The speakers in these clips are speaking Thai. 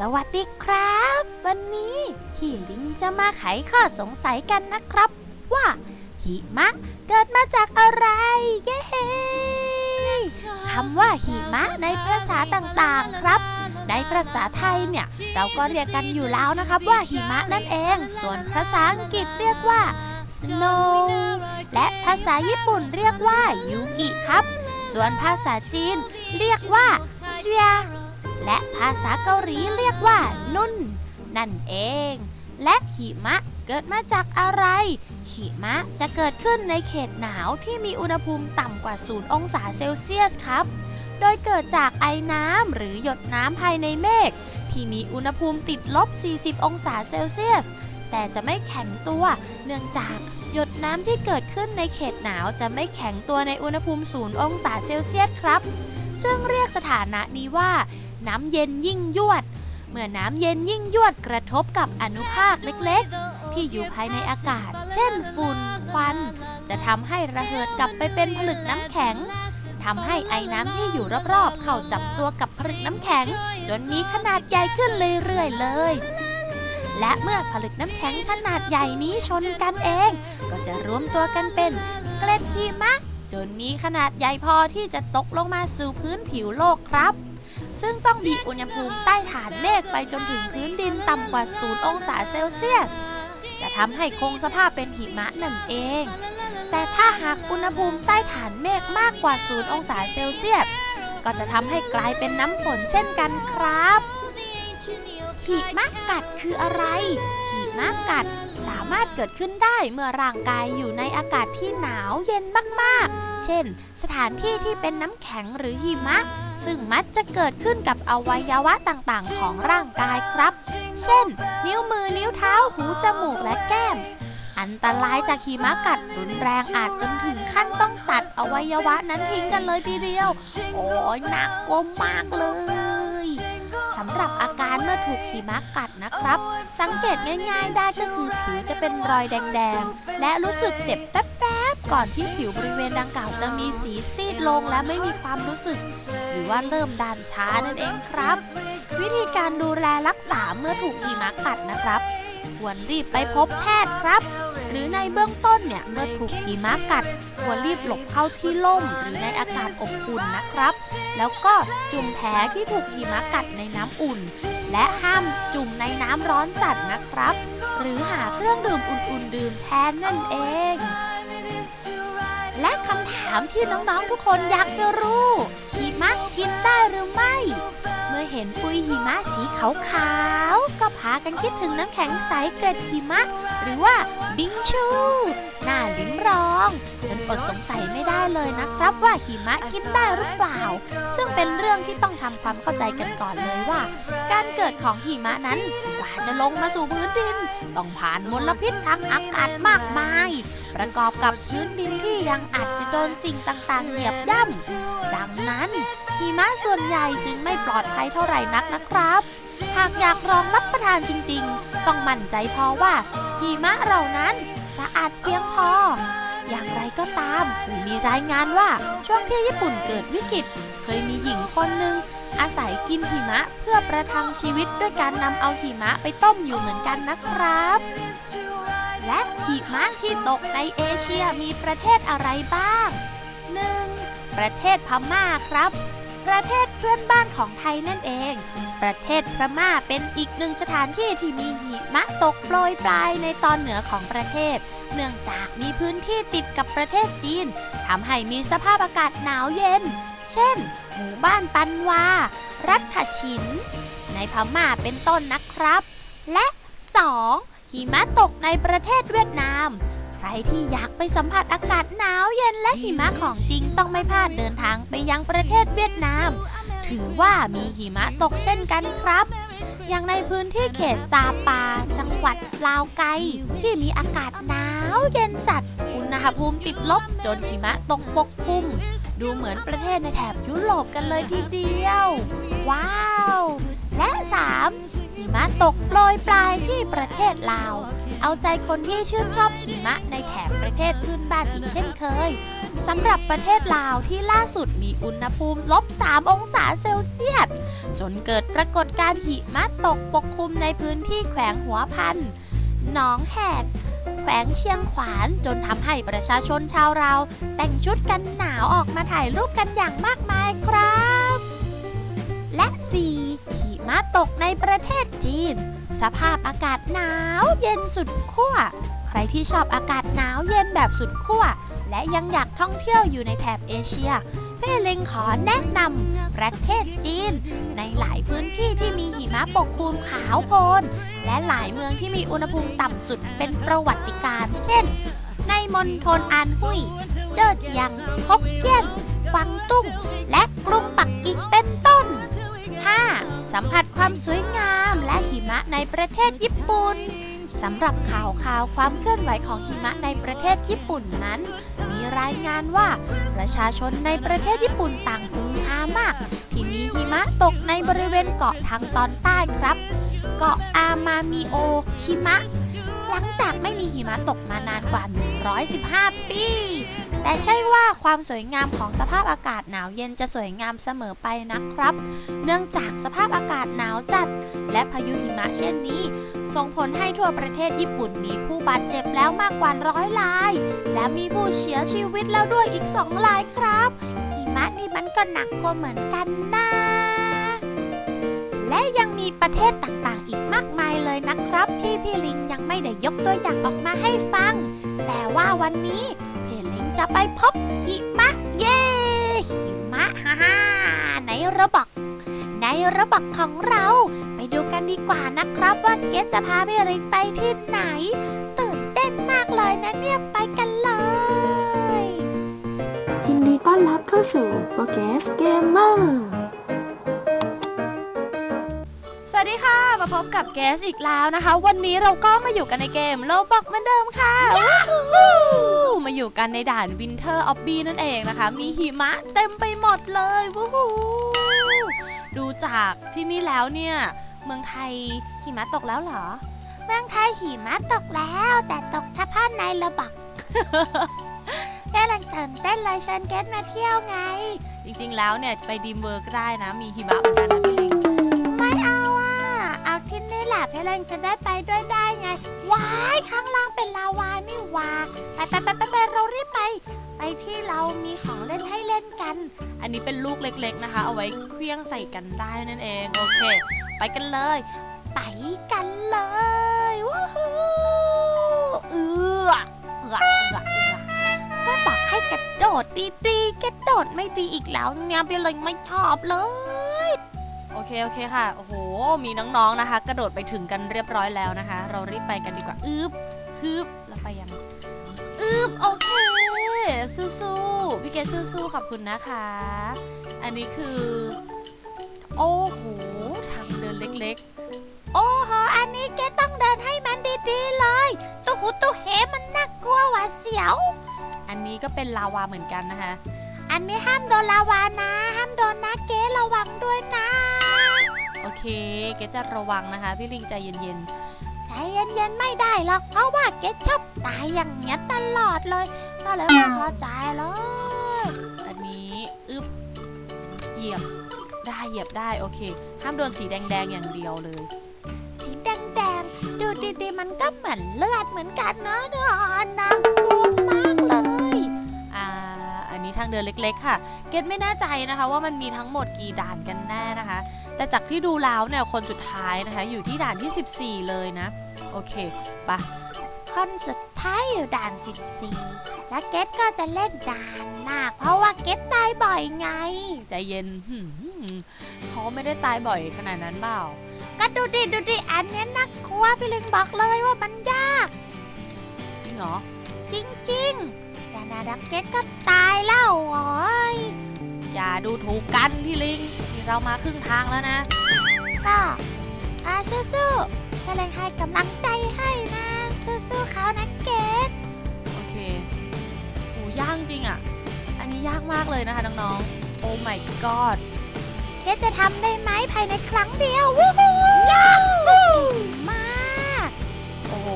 สวัสดีครับ วันนี้พี่ลิงจะมาไขข้อสงสัยกันนะครับ ว่าหิมะเกิดมาจากอะไร เย้คำว่าหิมะในภาษาต่างๆครับ ในภาษาไทยเนี่ย เราก็เรียกกันอยู่แล้วนะครับว่าหิมะนั่นเอง ส่วนภาษาอังกฤษเรียกว่า snow และภาษาญี่ปุ่นเรียกว่ายูกิครับ ส่วนภาษาจีนเรียกว่าเซีย และภาษาเกาหลีเรียกว่านุ่น นั่นเอง และหิมะเกิดมาจากอะไร หิมะจะเกิดขึ้นในเขตหนาวที่มีอุณหภูมิต่ำกว่า0องศาเซลเซียสครับ โดยเกิดจากไอน้ำหรือหยดน้ำภายในเมฆที่มีอุณหภูมิติดลบ 40 องศาเซลเซียส แต่จะไม่แข็งตัว เนื่องจากหยดน้ำที่เกิดขึ้นในเขตหนาวจะไม่แข็งตัวในอุณหภูมิ 0 องศาเซลเซียสครับ ซึ่งเรียกสถานะนี้ว่า น้ำเย็นยิ่งยวด เมื่อน้ำเย็นยิ่งยวดกระทบกับอนุภาคเล็กๆ ที่อยู่ภายในอากาศ เช่นฝุ่นควัน จะทำให้ระเหิดกลับไปเป็นผลึกน้ำแข็งทำให้ไอ้น้ำที่อยู่รอบๆ เข้าจับตัวกับผลึกน้ำแข็ง จนมีขนาดใหญ่ขึ้นเรื่อยๆเลย และเมื่อผลึกน้ำแข็งขนาดใหญ่นี้ชนกันเอง ก็จะรวมตัวกันเป็นเกล็ดหิมะจนมีขนาดใหญ่พอที่จะตกลงมาสู่พื้นผิวโลกครับ ซึ่งต้องมีอุณหภูมิใต้ฐานเมฆไปจนถึงพื้นดินต่ำกว่า 0 องศาเซลเซียส จะทำให้คงสภาพเป็นหิมะนั่นเอง แต่ถ้าหากอุณหภูมิใต้ฐานเมฆมากกว่า 0 องศาเซลเซียส ก็จะทำให้กลายเป็นน้ำฝนเช่นกันครับหิมะกัดคืออะไรหิมะกัดสามารถเกิดขึ้นได้เมื่อร่างกายอยู่ในอากาศที่หนาวเย็นมากๆ เช่น สถานที่ที่เป็นน้ำแข็งหรือหิมะ ซึ่งมักจะเกิดขึ้นกับอวัยวะต่างๆ ของร่างกายครับ เช่น นิ้วมือ นิ้วเท้า หู จมูก และแก้ม อันตรายจากหิมะกัดรุนแรงอาจจนถึงขั้นต้องตัดอวัยวะนั้นทิ้งกันเลยทีเดียว โอ้ยหนักกมมากเลยสำหรับอาการเมื่อถูกหิมะกัดนะครับ สังเกตง่ายๆได้ก็คือผิวจะเป็นรอยแดงๆ และรู้สึกเจ็บแป๊บๆ ก่อนที่ผิวบริเวณดังกล่าวจะมีสีซีดลงและไม่มีความรู้สึก หรือว่าเริ่มดานช้านั่นเองครับ วิธีการดูแลรักษาเมื่อถูกหิมะกัดนะครับ ควรรีบไปพบแพทย์ครับ หรือในเบื้องต้นเนี่ยเมื่อถูกหิมะกัด ควรรีบหลบเข้าที่ร่มหรือในอากาศอบอุ่นนะครับ แล้วก็จุ่มแผลที่ถูกหิมะกัดในน้ำอุ่น และห้ามจุ่มในน้ำร้อนจัดนะครับ หรือหาเครื่องดื่มอุ่นๆดื่มแทนนั่นเอง และคำถามที่น้องๆทุกคนอยากจะรู้หิมะกินได้หรือไม่ เมื่อเห็นปุยหิมะสีขาวๆก็พากันคิดถึงน้ำแข็งใสเกล็ดหิมะ หรือว่าบิงชูหน่าลิ้มรองจนอดสงสัยไม่ได้เลยนะครับว่าหิมะกินได้หรือเปล่า ซึ่งเป็นเรื่องที่ต้องทำความเข้าใจกันก่อนเลยว่า การเกิดของหิมะนั้นกว่าจะลงมาสู่พื้นดิน ต้องผ่านมลพิษทางอากาศมากมาย ประกอบกับพื้นดินที่ยังอาจจะโดนสิ่งต่างๆ เหยียบย่ำดังนั้นหิมะส่วนใหญ่จึงไม่ปลอดภัยเท่าไหร่นักนะครับ หากอยากลองรับประทานจริงๆ ต้องมั่นใจพอว่า หิมะเหล่านั้นสะอาดเพียงพอ อย่างไรก็ตามเคยมีรายงานว่าช่วงที่ญี่ปุ่นเกิดวิกฤต เคยมีหญิงคนหนึ่งอาศัยกินหิมะเพื่อประทังชีวิตด้วยการนำเอาหิมะไปต้มอยู่เหมือนกันนะครับ และหิมะที่ตกในเอเชียมีประเทศอะไรบ้าง 1. ประเทศพม่าครับ ประเทศเพื่อนบ้านของไทยนั่นเอง ประเทศพม่าเป็นอีกหนึ่งสถานที่ที่มีหิมะตกโปรยปลายในตอนเหนือของประเทศ เนื่องจากมีพื้นที่ติดกับประเทศจีนทำให้มีสภาพอากาศหนาวเย็น เช่น หมู่บ้านปันวา รัฐฉิน ในพม่าเป็นต้นนะครับ และ 2. หิมะตกในประเทศเวียดนาม ใครที่อยากไปสัมผัสอากาศหนาวเย็นและหิมะของจริงต้องไม่พลาดเดินทางไปยังประเทศเวียดนาม ถือว่ามีหิมะตกเช่นกันครับ อย่างในพื้นที่เขตซาปา จังหวัดลาวไก ที่มีอากาศหนาวเย็นจัด อุณหภูมิติดลบจนหิมะตกปกคลุม ดูเหมือนประเทศในแถบยุโรปกันเลยทีเดียว ว้าว และ 3. หิมะตกโปรยปลายที่ประเทศลาว เอาใจคนที่ชื่นชอบหิมะในแถบประเทศพื้นบ้านอีกเช่นเคยสำหรับประเทศลาวที่ล่าสุดมีอุณหภูมิลบ 3 องศาเซลเซียส จนเกิดปรากฏการณ์หิมะตกปกคลุมในพื้นที่แขวงหัวพันหนองแหกแขวงเชียงขวานจนทำให้ประชาชนชาวเรา แต่งชุดกันหนาวออกมาถ่ายรูปกันอย่างมากมายครับ และ 4. มะตกในประเทศจีน สภาพอากาศหนาวเย็นสุดขั้ว ใครที่ชอบอากาศหนาวเย็นแบบสุดขั้ว และยังอยากท่องเที่ยวอยู่ในแถบเอเชียพี่ลิงขอแนะนำประเทศจีน ในหลายพื้นที่ที่มีหิมะปกคลุมขาวโพลนและหลายเมืองที่มีอุณหภูมิต่ำสุดเป็นประวัติการณ์เช่น ในมณฑลอานหุย เจิ้อเจียงฮกเกี้ยนกวางตุ้ง และกรุงปักกิ่งเป็นต้น 5. สัมผัสความสวยงามและหิมะในประเทศญี่ปุ่นสำหรับข่าวข่าวความเคลื่อนไหวของหิมะในประเทศญี่ปุ่นนั้น มีรายงานว่าประชาชนในประเทศญี่ปุ่นต่างฮือฮามาก ที่มีหิมะตกในบริเวณเกาะทางตอนใต้ครับ เกาะอามามิโอชิมะ หลังจากไม่มีหิมะตกมานานกว่า 115 ปี แต่ใช่ว่าความสวยงามของสภาพอากาศหนาวเย็นจะสวยงามเสมอไปนะครับ เนื่องจากสภาพอากาศหนาวจัด และพายุหิมะเช่นนี้ ส่งผลให้ทั่วประเทศญี่ปุ่นมีผู้บาดเจ็บแล้วมากกว่าร้อยราย และมีผู้เสียชีวิตแล้วด้วยอีกสองรายครับหิมะนี่มันก็หนักกว่าเหมือนกันนะและยังมีประเทศต่างๆ อีกมากมายเลยนะครับ ที่พี่ลิงยังไม่ได้ยกตัวอย่างออกมาให้ฟัง แต่ว่าวันนี้ จะไปพบหิมะเย่หิมะฮ่าฮ่าในระบบในระบบของเรา ไปดูกันดีกว่านะครับว่าเกสจะพาพี่ลิกไปที่ไหน ตื่นเต้นมากเลยนะเนี่ยไปกันเลยยินดีต้อนรับเข้าสู่โปเกสเกมเมอร์ สวัสดีค่ะ มาพบกับเกสอีกแล้วนะคะ วันนี้เราก็มาอยู่กันในเกมโลบอกเหมือนเดิมค่ะวู้มาอยู่กันในด่าน Winter of b นั่นเองนะคะ มีหิมะเต็มไปหมดเลยวู้ฮู้ดูจากที่นี่แล้วเนี่ย เมืองไทยหิมะตกแล้วเหรอ เมืองไทยหิมะตกแล้ว แต่ตกเฉพาะในระบักแค่ลังตื่นเต้นเลยเชิญเกสมาเที่ยวไง จริงๆแล้วเนี่ยไปดีมเวอร์ก็ได้นะ มีหิมะเหมือนกันนะพี่ลิงไม่เอาอะ เอาที่นี่แหละเพี่เลงจะได้ไปด้วยได้ไง ว้ายข้างล่างเป็นลาวานี่วาไปไปไปไปไปเรารีบไป ไปที่เรามีของเล่นให้เล่นกัน อันนี้เป็นลูกเล็กๆนะคะ เอาไว้เคลี้ยงใส่กันได้นั่นเองโอเค ไปกันเลย ไปกันเลยว้าวเอือเอือเอือเอือก็บอกให้กระโดดดีๆกระโดดไม่ดีอีกแล้วเนี่ยพี่เลยไม่ชอบเลย เค โอเคค่ะ โอ้โห มีน้องๆนะคะ กระโดดไปถึงกันเรียบร้อยแล้วนะคะ เรารีบไปกันดีกว่า อึบฮึบแล้วไปยัง อึบโอเค สู้ๆ พี่เกดสู้ๆ ขอบคุณนะคะ อันนี้คือ โอ้โห ทางเดินเล็กๆ โอ้โห อันนี้เกต้องเดินให้มันดีๆเลยตู้หูตู้เหมันน่ากลัวหวาดเสียว อันนี้ก็เป็นลาวาเหมือนกันนะคะอันนี้ห้ามโดนลาวานะ ห้ามโดนนะเกดระวังด้วยนะ โอเค เกดจะระวังนะคะ พี่ลิงใจเย็นๆ ใจเย็นๆไม่ได้หรอก เพราะว่าเกดชอบตายอย่างเงี้ยตลอดเลย ก็เลยไม่พอใจเลย อันนี้อึบเหยียบได้เหยียบได้โอเค ห้ามโดนสีแดงๆอย่างเดียวเลย สีแดงๆดูดีๆมันก็เหมือนเลือดเหมือนกันนะเนอะน่ากลัวมากเลยอ่าอันนี้ทางเดินเล็ก ๆ ค่ะ เกดไม่แน่ใจนะคะ ว่ามันมีทั้งหมดกี่ด่านกันแน่นะคะ แต่จากที่ดูแล้วเนี่ยคนสุดท้ายนะคะ อยู่ที่ด่านที่ 14 เลยนะ โอเคปะคนสุดท้ายอยู่ด่าน 14 แล้วเกดก็จะเล่นด่านหนักเพราะว่าเกดตายบ่อยไง ใจเย็นหืมเขาไม่ได้ตายบ่อยขนาดนั้นเปล่าก็ดูดิดูดิอันเนี้ยน่ากลัวพี่ลิงบอกเลยว่ามันยาก จริงเหรอ จริงๆแต่นาดักเก็ตก็ตายแล้วโอ้ยอย่าดูถูกกันพี่ลิงนี่ เรามาครึ่งทางแล้วนะ ก็อาซู่ซู่แสดงให้กำลังใจให้นะสู้ๆเขานะเกดโอเคโหยากจริงอะ อันนี้ยากมากเลยนะคะน้องๆ โอ้ my god เกดจะทำได้ไหมภายในครั้งเดียววู้ฮู้ยากมาก โอ้โห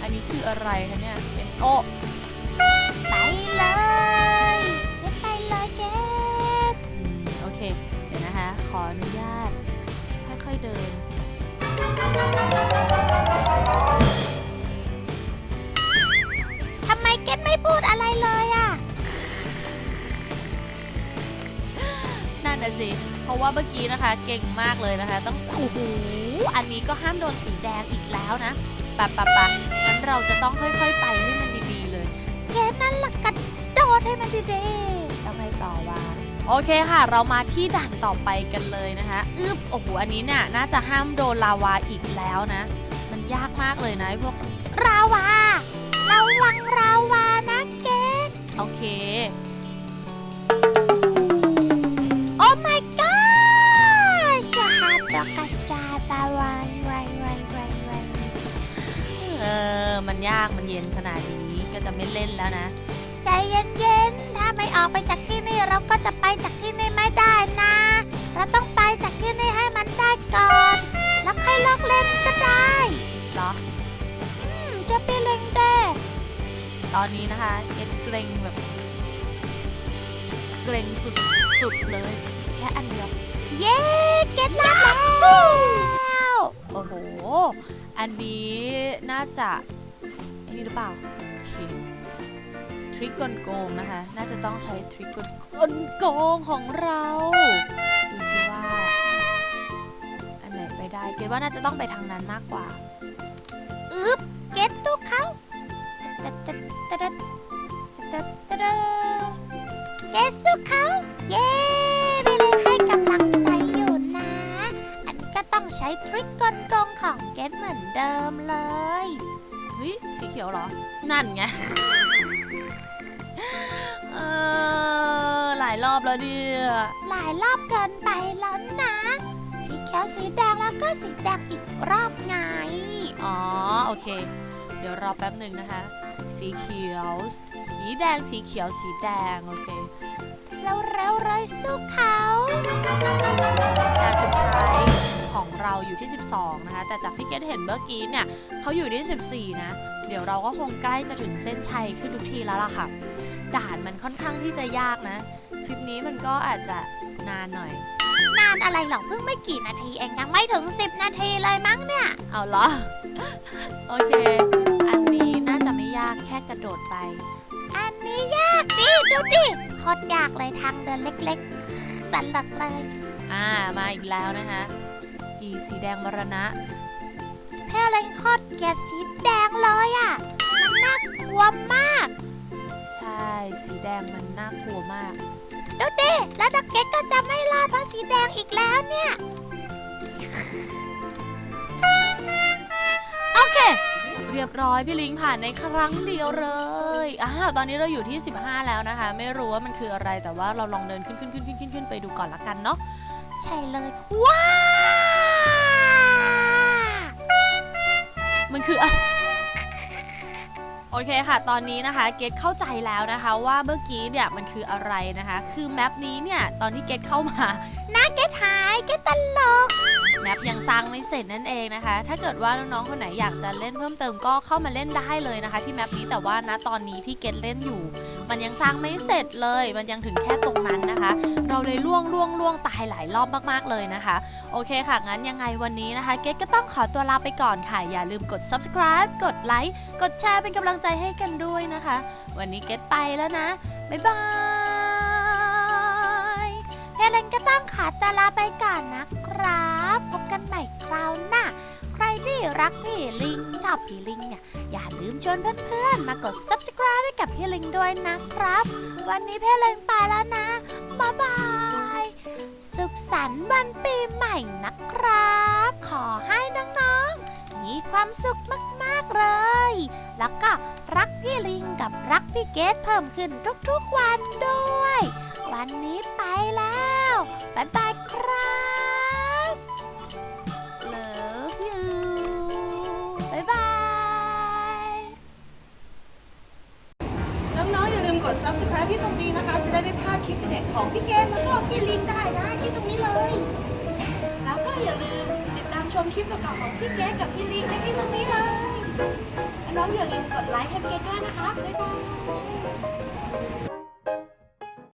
อันนี้คืออะไรคะเนี่ยเป็นโอ้ ทำไมเก็ตไม่พูดอะไรเลยอะนั่นน่ะสิ เพราะว่าเมื่อกี้นะคะ เก่งมากเลยนะคะ ต้องโอ้โหอันนี้ก็ห้ามโดนสีแดงอีกแล้วนะปะปะปะงั้นเราจะต้องค่อย ๆ ไปให้มันดีๆเลย เกมนั่นละกันโดดให้มันดีๆต้องไปต่อว่า โอเคค่ะ เรามาที่ด่านต่อไปกันเลยนะคะอึบโอ้โหอันนี้เนี่ยน่าจะห้ามโดนลาวาอีกแล้วนะ มันยากมากเลยนะพวกลาวาระวังลาวานะเกดโอเคโอ้ my god ชาฮัตดอกกระจายปาวายไรไรไรไรเออมันยากมันเย็นขนาดนี้ก็จะไม่เล่นแล้วนะ เย็นๆ ถ้าไม่ออกไปจากที่นี่เราก็จะไปจากที่นี่ไม่ได้นะ เราต้องไปจากที่นี่ให้มันได้ก่อน แล้วค่อยเลิกเล่นก็ได้เหรอ อืมจะไปเล่นเด้ตอนนี้นะคะเก็ตเกรงแบบ เกรงสุดๆเลย แค่อันเดียว เย้เก็ตรอดแล้ว โอ้โห อันนี้น่าจะไอ้นี่หรือเปล่าโอเค ทริคกลโกงนะคะ น่าจะต้องใช้ทริคกลกลโกงของเราดูสิว่าอันไหนไปได้ เกตว่าน่าจะต้องไปทางนั้นมากกว่าอึ๊บเก็ตสู้เขาตะตะตะตะตะตะตะเก็ตสู้เขาเย้ไปเลยให้กำลังใจอยู่นะ อันก็ต้องใช้ทริคกลโกงของเก็ตเหมือนเดิมเลยเฮ้ยสีเขียวเหรอ นั่นไง เออหลายรอบแล้วเนี่ยหลายรอบเกินไปแล้วนะ สีเขียวสีแดงแล้วก็สีแดงอีกรอบไง อ๋อโอเค เดี๋ยวรอแป๊บหนึ่งนะคะ สีเขียว สีแดงสีเขียวสีแดงโอเคแล้วเร็วๆเลยสู้เขาแต่สุดท้าย ของเราอยู่ที่ 12 นะคะ แต่จากที่เกดเห็นเมื่อกี้เนี่ยเขาอยู่ที่ 14 นะ เดี๋ยวเราก็คงใกล้จะถึงเส้นชัยขึ้นทุกทีแล้วล่ะค่ะ ด่านมันค่อนข้างที่จะยากนะ คลิปนี้มันก็อาจจะนานหน่อย นานอะไรหรอกเพิ่งไม่กี่นาทีเองยังไม่ถึง 10 นาทีเลยมั้งเนี่ย เอาเหรอ โอเค อันนี้น่าจะไม่ยากแค่กระโดดไป อันนี้ยากดิดูดิโคตรยากเลยทางเดินเล็กๆตันหลักเลย อ่า มาอีกแล้วนะคะ อีสีแดงมรณะแค่อะไรโคตรเกสีแดงเลยอะ มันน่ากลัวมาก ใช่ สีแดงมันน่ากลัวมากดูดิแล้วดักเก็ตก็จะไม่รอดเพราะสีแดงอีกแล้วเนี่ย โอเค เรียบร้อยพี่ลิงผ่านในครั้งเดียวเลยอ้าวตอนนี้เราอยู่ที่ 15 แล้วนะคะ ไม่รู้ว่ามันคืออะไรแต่ว่าเราลองเดินขึ้นขึ้นขึ้นขึ้นขึ้นขึ้นไปดูก่อนละกันเนาะใช่เลย ว้าว มันคืออะโอเคค่ะ ตอนนี้นะคะ เกตเข้าใจแล้วนะคะว่าเมื่อกี้เนี่ยมันคืออะไรนะคะ คือแมปนี้เนี่ยตอนที่เกตเข้ามานะเกตหายเกตตลก แมปยังสร้างไม่เสร็จนั่นเองนะคะ ถ้าเกิดว่าน้องๆคนไหนอยากจะเล่นเพิ่มเติมก็เข้ามาเล่นได้เลยนะคะ ที่แมปนี้แต่ว่าณตอนนี้ที่เกตเล่นอยู่ มันยังสร้างไม่เสร็จเลย มันยังถึงแค่ตรงนั้นนะคะ เราเลยล่วงล่วงล่วงตายหลายรอบมากๆเลยนะคะ โอเคค่ะ งั้นยังไงวันนี้นะคะ เกตก็ต้องขอตัวลาไปก่อนค่ะ อย่าลืมกด subscribe กดไลค์ กดแชร์เป็นกำลังใจให้กันด้วยนะคะ วันนี้เกตไปแล้วนะ บ๊ายบายเฮเลนก็ต้องขอตัวลาไปก่อนนะครับ รักพี่ลิง ชอบพี่ลิงเนี่ย อย่าลืมชวนเพื่อนๆ มากด subscribe ให้กับพี่ลิงด้วยนะครับ วันนี้พี่ลิงไปแล้วนะ บ๊ายบาย สุขสันต์วันปีใหม่นะครับ ขอให้น้องๆ มีความสุขมากๆเลย แล้วก็รักพี่ลิงกับรักพี่เกดเพิ่มขึ้นทุกๆวันด้วย วันนี้ไปแล้ว บ๊ายบาย